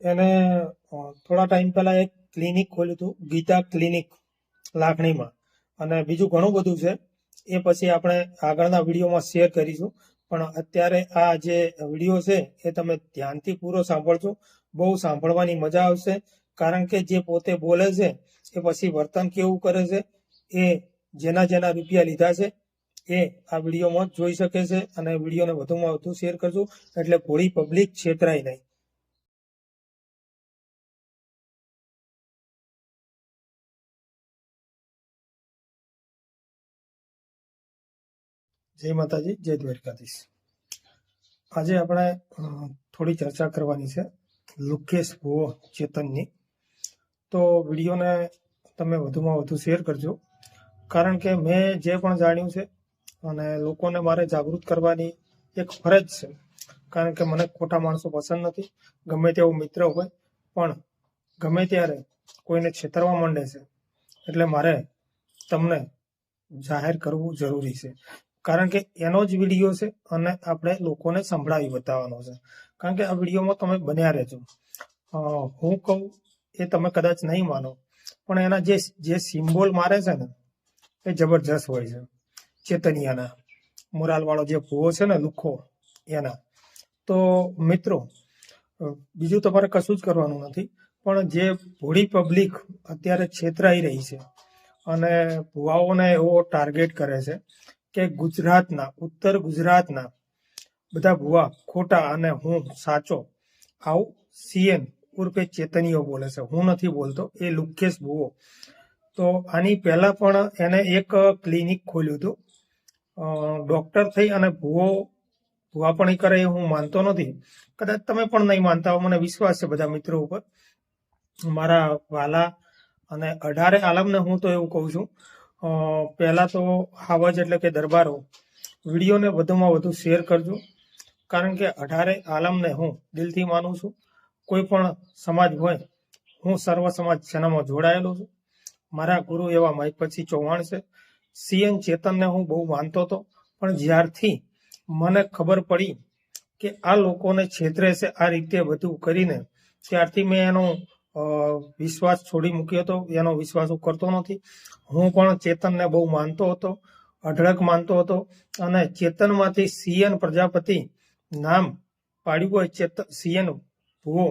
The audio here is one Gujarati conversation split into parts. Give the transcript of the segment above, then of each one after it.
એને થોડા ટાઈમ પહેલા એક ક્લિનિક ખોલ્યું હતું, ગીતા ક્લિનિક, લાખણીમાં. અને બીજું ઘણું બધું છે, એ પછી આપણે આગળના વિડીયોમાં શેર કરીશું. પણ અત્યારે આ જે વીડિયો છે, એ તમે ધ્યાનથી પૂરો સાંભળજો. બહુ સાંભળવાની મજા આવશે, કારણ કે જે પોતે બોલે છે, એ પછી વર્તન કેવું કરે છે, એ જેના જેના રૂપિયા લીધા છે, એ આ વિડીયોમાં જોઈ શકે છે. અને વિડીયોને વધુમાં વધુ શેર કરજો, એટલે પૂરી પબ્લિક છેતરાય નહીં. જય માતાજી, જય દ્વારકાધીશ. આજે આપણે થોડી ચર્ચા કરવાની છે લુકેશ ભુવો ચેતનની. તો વિડીયોને તમે વધુમાં વધુ શેર કરજો. કારણ કે મેં જે પણ જાણ્યું છે અને લોકોને મારે જાગૃત કરવાની એક ફરજ છે. કારણ કે મને ખોટા માણસો પસંદ નથી, ગમે તેવો મિત્ર હોય, પણ ગમે ત્યારે કોઈને છેતરવા માંડે છે, એટલે મારે તમને જાહેર કરવું જરૂરી છે. કારણ કે એનો જ વીડિયો છે અને આપણે લોકોને સંભળાવી બતાવવાનો છે. કારણ કે આ વિડીયોમાં તમે બન્યા રહેજો. હું કહું, એ તમે કદાચ નહીં માનો, પણ એના જે જે સિમ્બોલ મારે છે ને, એ જબરજસ્ત હોય છે. ચેતનિયાના, મોરાલવાળો જે ભૂવો છે ને, લુખો, એના. તો મિત્રો બીજું તમારે કશું જ કરવાનું નથી, પણ જે ભોળી પબ્લિક અત્યારે છેતરાઈ રહી છે અને ભુવાઓને એવો ટાર્ગેટ કરે છે કે ગુજરાતના, ઉત્તર ગુજરાતના બધા ભુવા ખોટા અને હું સાચો આવું સીએન ઉર્ફે ચેતનીઓ બોલે છે. હું નથી બોલતો, એ લુકેશ ભુવો. તો આની પહેલા પણ એને એક ક્લિનિક ખોલ્યું હતું. ડોક્ટર થઈ અને ભુવો ભુવા પણ કરે એ હું માનતો નથી. કદાચ તમે પણ નહીં માનતા હો, મને વિશ્વાસ છે બધા મિત્રો ઉપર. મારા વાલા અને અઢારે આલમને હું તો એવું કહું છું. પહેલા તો હાવજ એટલે કે દરબારો વિડીયોને વધુમાં વધુ શેર કરજો. કારણ કે અઢારે આલમને હું દિલથી માનું છું. કોઈ પણ સમાજ હોય, હું સર્વ સમાજ સેનામાં જોડાયેલો છું. મારા ગુરુ એવા માહિપતસિંહ ચૌહાણ છે. સીએન ચેતનને હું બહુ માનતો હતો, પણ જ્યારથી મને ખબર પડી કે આ લોકોને છેતરે છે આ રીતે બધું કરીને, ત્યારથી મેં એનો વિશ્વાસ છોડી મૂક્યો હતો એનો વિશ્વાસ હું કરતો નથી. હું પણ ચેતનને બહુ માનતો હતો, અઢળક માનતો હતો અને ચેતનમાંથી સીએન પ્રજાપતિ નામ પાડ્યું હોય, ચેતન, સીએન ભુવો,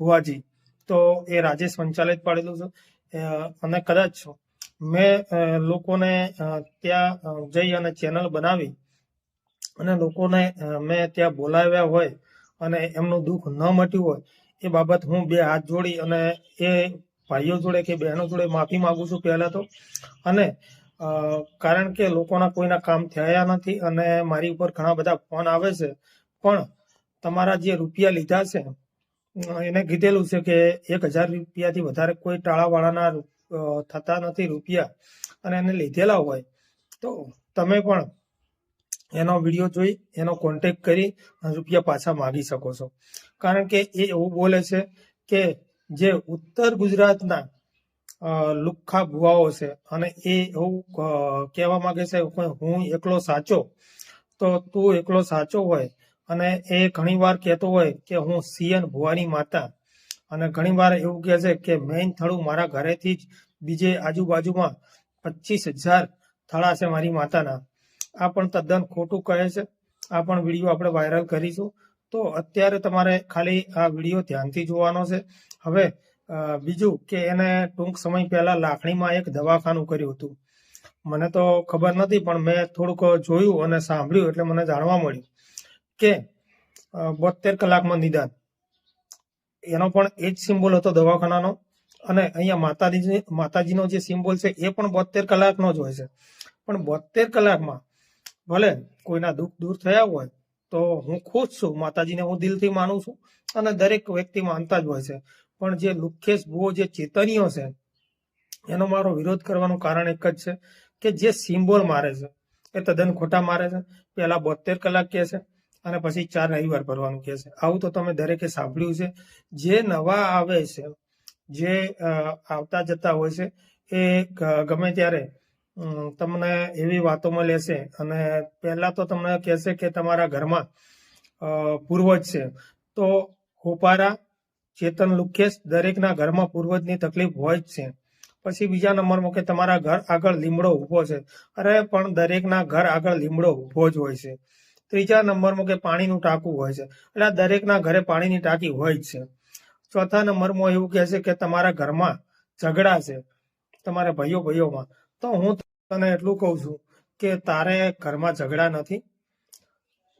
ભુવાજી, તો એ રાજેશ પંચાલે જ પાડેલું છે. અને કદાચ મેં લોકોને ત્યાં જઈ અને ચેનલ બનાવી અને લોકોને મેં ત્યાં બોલાવ્યા હોય અને એમનું દુઃખ ન મટ્યું હોય, એ બાબત હું બે હાથ જોડી અને એ ભાઈઓ જોડે કે બહેનો જોડે માફી માંગુ છું પહેલા તો. અને કારણ કે લોકોના કોઈના કામ થયા નથી અને મારી ઉપર ઘણા બધા ફોન આવે છે, પણ તમારા જે રૂપિયા લીધા છે, એને કીધેલું છે કે એક હજાર રૂપિયાથી વધારે કોઈ ટાળાવાળાના થતા નથી રૂપિયા અને એને લીધેલા હોય, તો તમે પણ એનો વીડિયો જોઈ, એનો કોન્ટેક કરી રૂપિયા પાછા માગી શકો છો. કારણ કે એ એવું બોલે છે કે જે ઉત્તર ગુજરાતના લુખ્ખા ભુવાઓ છે, અને એ એવું કહેવા માંગે છે હું એકલો સાચો, તો તું એકલો સાચો હોય, અને એ ઘણી વાર કહેતો હોય કે હું સિયન ભુવાની માતા, અને ઘણી વાર એવું કહે છે કે મેઇન થળું મારા ઘરેથી જ બીજે આજુબાજુમાં પચીસ હજાર થળા છે મારી માતાના. આ પણ તદ્દન ખોટું કહે છે. આ પણ વીડિયો આપણે વાયરલ કરીશું. તો અત્યારે તમારે ખાલી આ વીડિયો ધ્યાનથી જોવાનો છે. હવે બીજું કે એને ટૂંક સમય પહેલા લાખણીમાં એક દવાખાનું કર્યું હતું. મને તો ખબર નથી, પણ મેં થોડુંક જોયું અને સાંભળ્યું એટલે મને જાણવા મળ્યું કે બોતેર કલાકમાં નિદાન. એનો પણ એ જ સિમ્બોલ હતો દવાખાનાનો. અને અહીંયા માતાજી, માતાજીનો જે સિમ્બોલ છે, એ પણ બોતેર કલાકનો જ હોય છે. પણ બોતેર કલાકમાં ભલે કોઈના દુઃખ દૂર થયા હોય, તો હું ખુશ છું, માતાજીને હું દિલથી માનું છું અને દરેક વ્યક્તિ માનતા જ હોય છે. પણ જે લુખેશ ભુવો, જે ચેતનીઓ છે, એનો મારો વિરોધ કરવાનું કારણ એક જ છે કે જે સિમ્બોલ મારે છે, એ તદ્દન ખોટા મારે છે. પહેલા બોતેર કલાક કહે છે અને પછી ચાર રવિવાર ભરવાનું કહે છે. આવું તો તમે દરેકે સાંભળ્યું છે. જે નવા આવે છે, જે આવતા જતા હોય છે, એ ગમે ત્યારે તમને એવી વાતોમાં લેશે અને પહેલા તો તમને કહેશે કે તમારા ઘરમાં પૂર્વજ છે. તો હોપારા ચેતન, લુકેશ દરેકના ઘરમાં પૂર્વજની તકલીફ હોય જ છે. પછી બીજા નંબરમાં કે તમારા ઘર આગળ લીમડો ઊભો છે. અરે, પણ દરેકના ઘર આગળ લીમડો ઊભો જ હોય છે. ત્રીજા નંબરમાં કે પાણીનું ટાંકું હોય છે. એટલે દરેકના ઘરે પાણીની ટાંકી હોય જ છે. ચોથા નંબરમાં એવું કહે છે કે તમારા ઘરમાં ઝઘડા છે. તમારા ભાઈઓ ભાઈઓમાં તો હું તને એટલું કહું છું કે તારે ઘરમાં ઝઘડા નથી.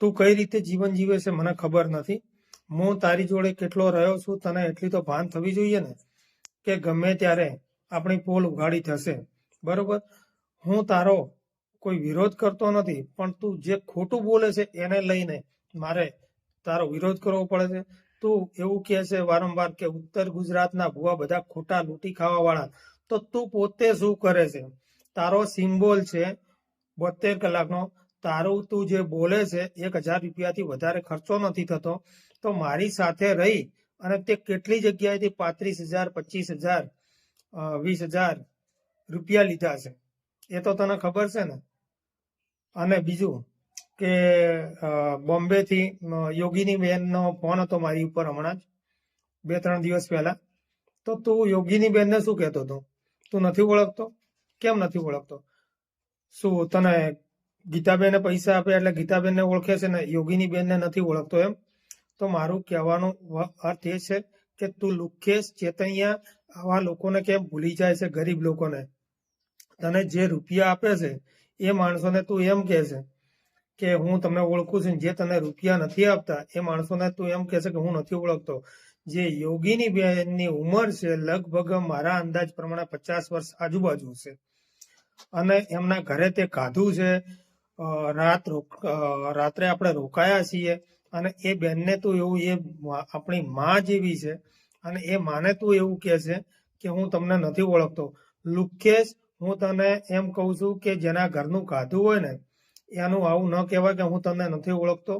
તું કઈ રીતે જીવન જીવે છે મને ખબર નથી. હું તારી જોડે કેટલો રહ્યો છું તને એટલી તો ભાન થવી જોઈએ ને કે ગમે ત્યારે આપણી પોલ ઉઘાડી થશે. બરોબર? હું તારો કોઈ વિરોધ કરતો નથી, પણ તું જે ખોટું બોલે છે એને લઈને મારે તારો વિરોધ કરવો પડે છે. તું એવું કહે છે વારંવાર કે ઉત્તર ગુજરાતના ભૂવા બધા ખોટા લૂંટી ખાવા વાળા તો તું પોતે શું કરે છે? તારો સિમ્બોલ છે બોતેર કલાકનો. તારું તું જે બોલે છે એક હજાર રૂપિયાથી વધારે ખર્ચો નથી થતો. તો મારી સાથે રહી અને તે કેટલી જગ્યાએથી પાંત્રીસ હજાર, પચીસ હજાર વીસ હજાર રૂપિયા લીધા છે. એ તો તને ખબર છે ને? અને બીજું કે બોમ્બેથી યોગીની બેનનો ફોન હતો મારી ઉપર હમણાં જ, બે ત્રણ દિવસ પહેલા. તો તું યોગીની બેનને શું કહેતો હતો? તું નથી ઓળખતો? કેમ નથી ઓળખતો? શું તને ગીતાબેને પૈસા આપ્યા એટલે ગીતાબેનને ઓળખે છે ને? યોગીની બેનને નથી ઓળખતો એમ? તો મારું કહેવાનો અર્થ એ છે કે તું લુખેશ, ચેતૈયા આવા લોકોને કેમ ભૂલી જાય છે, ગરીબ લોકોને? તને જે રૂપિયા આપે છે એ માણસોને તું એમ કહે છે કે હું તમને ઓળખું છું જે તને રૂપિયા નથી આપતા, એ માણસોને તું એમ કહે છે કે હું નથી ઓળખતો. જે યોગીની બેનની ઉંમર છે લગભગ મારા અંદાજ પ્રમાણે પચાસ વર્ષ આજુબાજુ છે. અને એમના ઘરે તે ખાધું છે. રાત રાત્રે આપણે રોકાયા છીએ અને એ બેનને તું એવું એ આપણી માં જેવી છે અને એ માને તું એવું કહે છે કે હું તમને નથી ઓળખતો. લુકેશ, હું તને એમ કહું છું કે જેના ઘરનું ખાધું હોય ને, એનું આવું ન કહેવાય કે હું તમને નથી ઓળખતો.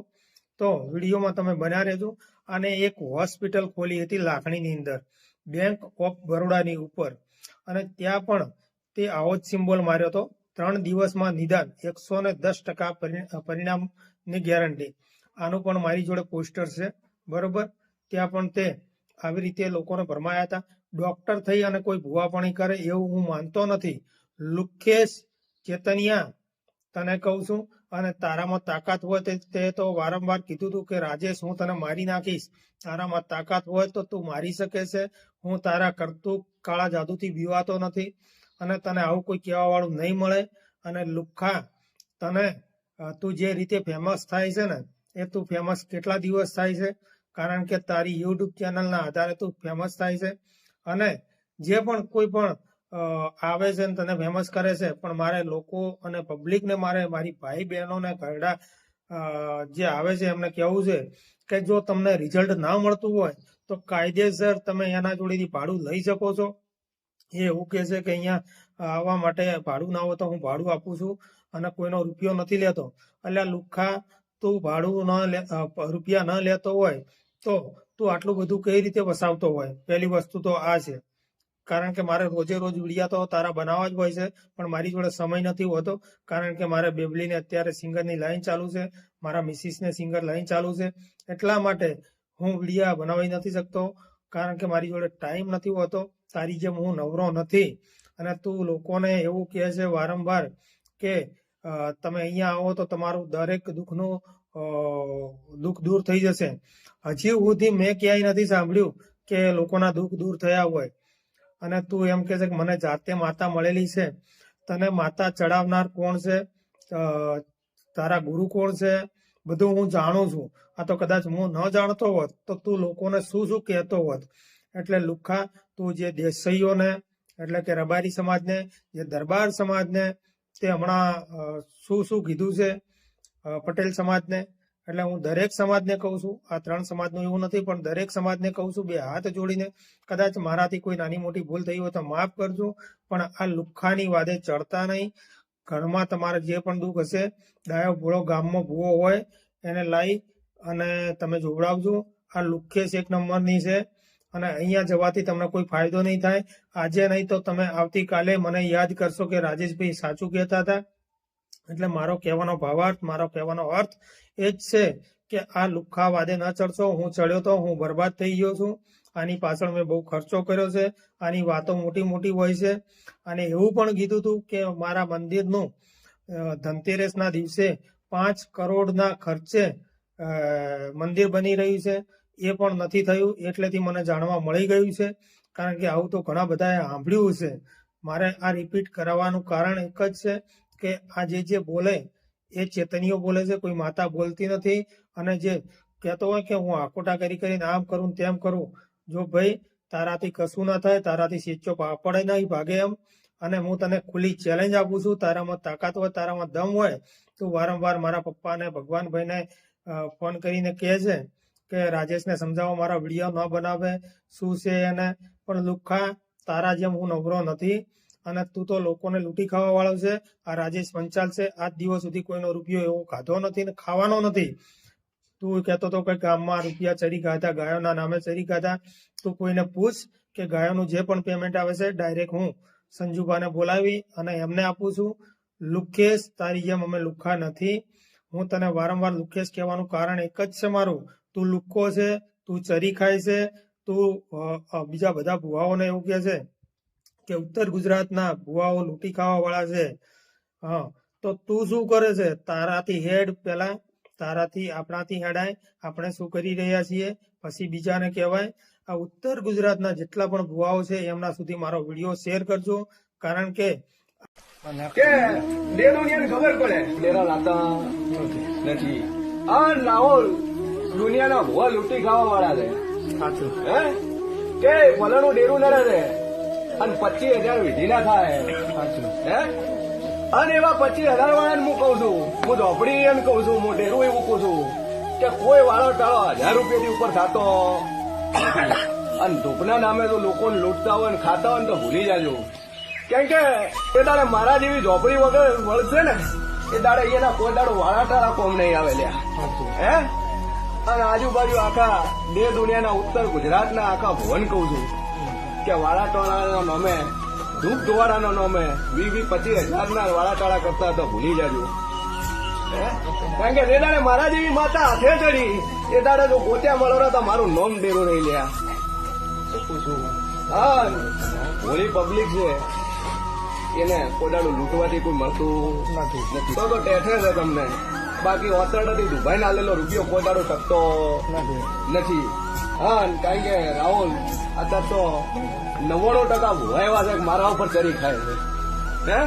તો વિડીયોમાં તમે બન્યા રહેજો. અને એક હોસ્પિટલ ખોલી હતી લાખણીની અંદર, બેંક ઓફ બરોડાની ઉપર. અને ત્યાં પણ તે આવો જ સિમ્બોલ માર્યો હતો. ત્રણ દિવસમાં નિદાન, એકસો ને દસ ટકા પરિ- પરિણામની ગેરંટી. આનું પણ મારી જોડે પોસ્ટર છે. બરોબર? ત્યાં પણ તે આવી રીતે લોકોને ભરમાયા હતા. ડોક્ટર થઈ અને કોઈ ભૂવાપણી કરે એવું હું માનતો નથી. લુકેશ ચેતનિયા, તને કહું છું, અને તારામાં તાકાત હોય તે તે વારંવાર કીધું તું કે, રાજેશ, હું તને મારી નાખીશ. તારામાં તાકાત હોય તો તું મારી શકે છે. હું તારા કરતું કાળા જાદુથી બીવાતો નથી. અને તને આવું કોઈ કહેવા વાળું નહીં મળે. અને લુખ્ખા તને તું જે રીતે ફેમસ થાય છે ને, એ તું ફેમસ કેટલા દિવસ થાય છે? કારણ કે તારી યુટ્યુબ ચેનલના આધારે તું ફેમસ થાય છે. અને જે પણ કોઈ પણ આવે છે ને તને ફેમસ કરે છે, પણ મારે લોકો અને પબ્લિકને મારે મારી ભાઈ બહેનોને ઘરડા જે આવે છે એમને કહેવું છે કે જો તમને રિઝલ્ટ ના મળતું હોય, તો કાયદેસર તમે એના જોડેથી ભાડું લઈ શકો છો. એ એવું કહે છે કે અહીંયા આવવા માટે ભાડું ના હોય તો હું ભાડું આપું છું અને કોઈનો રૂપિયો નથી લેતો. એટલે લુખ્ખા તું ભાડું ન રૂપિયા ન લેતો હોય તો તું આટલું બધું કઈ રીતે વસાવતો હોય? પહેલી વસ્તુ તો આ છે. કારણ કે મારે રોજે રોજ વિડિયા તો તારા બનાવવા જ હોય છે, પણ મારી જોડે સમય નથી હોતો. કારણ કે મારે બેબલીને અત્યારે સિંગરની લાઈન ચાલુ છે, મારા મિસિસને સિંગર લાઈન ચાલુ છે. એટલા માટે હું વિડિયા બનાવી નથી શકતો, કારણ કે મારી જોડે ટાઈમ નથી હોતો. તારી જેમ હું નવરો નથી. અને તું લોકોને એવું કહે છે વારંવાર કે તમે અહીંયા આવો તો તમારું દરેક દુઃખનું દુઃખ દૂર થઈ જશે. હજી સુધી મેં ક્યાંય નથી સાંભળ્યું કે લોકોના દુઃખ દૂર થયા હોય. અને તું એમ કહે છે કે મને જાતે માતા મળેલી છે. તને માતા ચડાવનાર કોણ છે? તારા ગુરુ કોણ છે? બધું હું જાણું છું. આ તો કદાચ હું ન જાણતો હોત તો તું લોકોને શું શું કહેતો હોત? એટલે લુખ્ખા તું જે દેસાઈઓને, એટલે કે રબારી સમાજને, જે દરબાર સમાજને, તે હમણાં શું શું કીધું છે પટેલ સમાજને, એટલે હું દરેક સમાજને કહું છું, આ ત્રણ સમાજનું એવું નથી, પણ દરેક સમાજને કહું છું, બે હાથ જોડીને, કદાચ મારાથી કોઈ નાની મોટી ભૂલ થઈ હોય તો માફ કરજો, પણ આ લુખ્ખાની વાદે ચડતા નહીં. ઘરમાં તમારે જે પણ દુઃખ હશે ડાયો ભૂળો ગામમાં ભૂવો હોય, એને લાવી અને તમે જોવડાવજો. આ લુખ્ખેશ એક નંબરની છે. અને અહીંયા જવાથી તમને કોઈ ફાયદો નહીં થાય. આજે નહીં તો તમે આવતીકાલે મને યાદ કરશો કે રાજેશભાઈ સાચું કહેતા હતા. એટલે મારો કહેવાનો ભાવાર્થ, મારો કહેવાનો અર્થ એ જ છે કે આ લુખ્ખા વાદે ન ચડશો. હું ચડ્યો તો હું બરબાદ થઈ ગયો છું. આની પાછળ મેં બહુ ખર્ચો કર્યો છે. આની વાતો મોટી મોટી હોય છે. અને એવું પણ કીધું હતું કે મારા મંદિરનું ધનતેરસના દિવસે પાંચ કરોડના ખર્ચે મંદિર બની રહ્યું છે. એ પણ નથી થયું, એટલેથી મને જાણવા મળી ગયું છે. કારણ કે આવું તો ઘણા બધાએ સાંભળ્યું છે મારે આ રિપીટ કરાવવાનું કારણ એક જ છે કે આ જે જે બોલે, એ ચેતનીઓ બોલે છે, કોઈ માતા બોલતી નથી. અને જે કહેતો હોય કે હું આકોટા કરી કરીને આમ કરું તેમ કરું, જો ભાઈ તારાથી કશું ના થાય, તારાથી સીચો પડે નહીં ભાગે એમ. અને હું તને ખુલ્લી ચેલેન્જ આપું છું, તારામાં તાકાત હોય, તારામાં દમ હોય, તું વારંવાર મારા પપ્પાને, ભગવાનભાઈને ફોન કરીને કહે છે કે રાજેશને સમજાવો, મારા વીડિયો ન બનાવે, શું છે એને? પણ લુખ્ખા તારા જેમ હું નવરો નથી અને તું તો લોકોને લૂંટી ખાવા વાળો છે. આ રાજેશ પંચાલ છે. આજ દિવસ સુધી કોઈનો રૂપિયો એવો ખાધો નથી ને ખાવાનો નથી. તું કહેતો તો કે ગામમાં રૂપિયા ચરી ખાધા ગાયોના નામે ચરી ખાધા તું કોઈને પૂછ કે ગાયોનું જે પણ પેમેન્ટ આવે છે ડાયરેક્ટ હું સંજુભાને બોલાવી અને એમને આપું છું. લુકેશ તારી જેમ અમે લુખ્ખા નથી. હું તને વારંવાર લુકેશ કહેવાનું કારણ એક જ છે મારું. તું લુક્કો છે, તું ચરી ખાય છે, તું બીજા બધા ભુવાઓને એવું કહે છે કે ઉત્તર ગુજરાતના ભુવાઓ લૂંટી ખાવા વાળા છે. હા, તો તું શું કરે છે? તારાથી હેડ પેલા, તારાથી આપણાથી હેડાય, આપણે શું કરી રહ્યા છીએ? પછી બીજાને કહેવાય, આ ઉત્તર ગુજરાતના જેટલા પણ ભુવાઓ છે, એમના સુધી મારો વીડિયો શેર કરજો, કારણ કે કે ખબર પડે? નથી. આ લાહોલ દુનિયાના ભૂવા લૂંટી ખાવા વાળા છે. સાચું. હે? કે ભલાનું ડેરું નડે છે. અને પચીસ હજાર વિધિ ના થાય. સાચું. હે? અને એવા પચીસ હજાર વાળા હું કહું છું હું ઝોપડી એમ કહું છું હું ડેરું એવું કહું છું કે કોઈ વાળો ટાળો હજાર રૂપિયાથી ઉપર ખાતો અને ધૂપના નામે તો લોકોને લૂંટતા હોય ને ખાતા હોય ને તો ભૂલી જાજો. કેમ કે એ તારે મારા જેવી ઝોપડી વગર વળશે ને એ દાડે એના કોઈ દાડો વાળા ટાળા કોમ નહીં આવે લ્યા હે? અને આજુબાજુ આખા દેહ દુનિયાના ઉત્તર ગુજરાતના આખા ભુવન કહું છું કે વાળાટોળાના નામે ધૂપ ધોવાડાના નામે વી વી પચીસ હજારના વાળાટોળા કરતા તો ભૂલી જાજો? કારણ કે દાડે મારા જેવી માતા હાથે ચડી. એ દાડે જો ગોત્યા મળો તો મારું નોમ ડેરું નહીં લ્યા. હા હોળી પબ્લિક છે. એને કોડાનું લૂંટવાથી કોઈ મળતું નથી. તો ટેઠે છે તમને. બાકી ઓતરડાથી દુભાઈ ના લેલો રૂપિયો કોદાડો શકતો નથી. હા કારણ કે રાહુલ અત્યારે તો નવ્વાણું ટકા ભૂવા એવા છે મારા ઉપર ચરી ખાય છે. હે?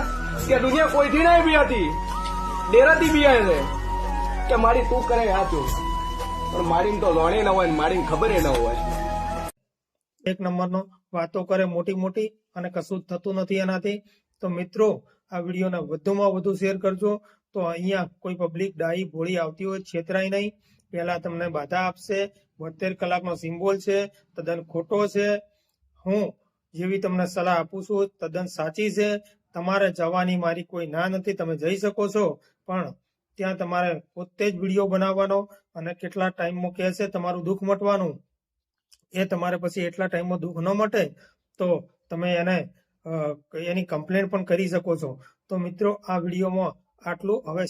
કે દુનિયા કોઈથી નહીં બી હતી? ડેરાથી બી આવે છે. કે મારી તું કરે સાચું પણ મારીને તો લોણી ન હોય ને મારીને ખબર ન હોય. એક નંબરનો વાતો કરે મોટી મોટી અને કશું જ થતું નથી એનાથી. તો મિત્રો આ વિડીયોને વધુમાં વધુ શેર કરજો. તો અહીંયા કોઈ પબ્લિક ડાઈ ભોળી આવતી હોય, છેતરાય નહીં. પહેલા તમને બાધા આપશે. બોતેર કલાકનો સિમ્બોલ છે, તદ્દન ખોટો છે. હું જેવી તમને સલાહ આપું છું, તદ્દન સાચી છે. તમારે જવાની મારી કોઈ ના નથી, તમે જઈ શકો છો. પણ ત્યાં તમારે પોતે જ વીડિયો બનાવવાનો અને કેટલા ટાઈમમાં કહેશે તમારું દુઃખ મટવાનું. એ તમારે પછી એટલા ટાઈમમાં દુઃખ ન મટે, તો તમે એને એની કમ્પ્લેન પણ કરી શકો છો. તો મિત્રો, આ વિડીયોમાં આટલું હવે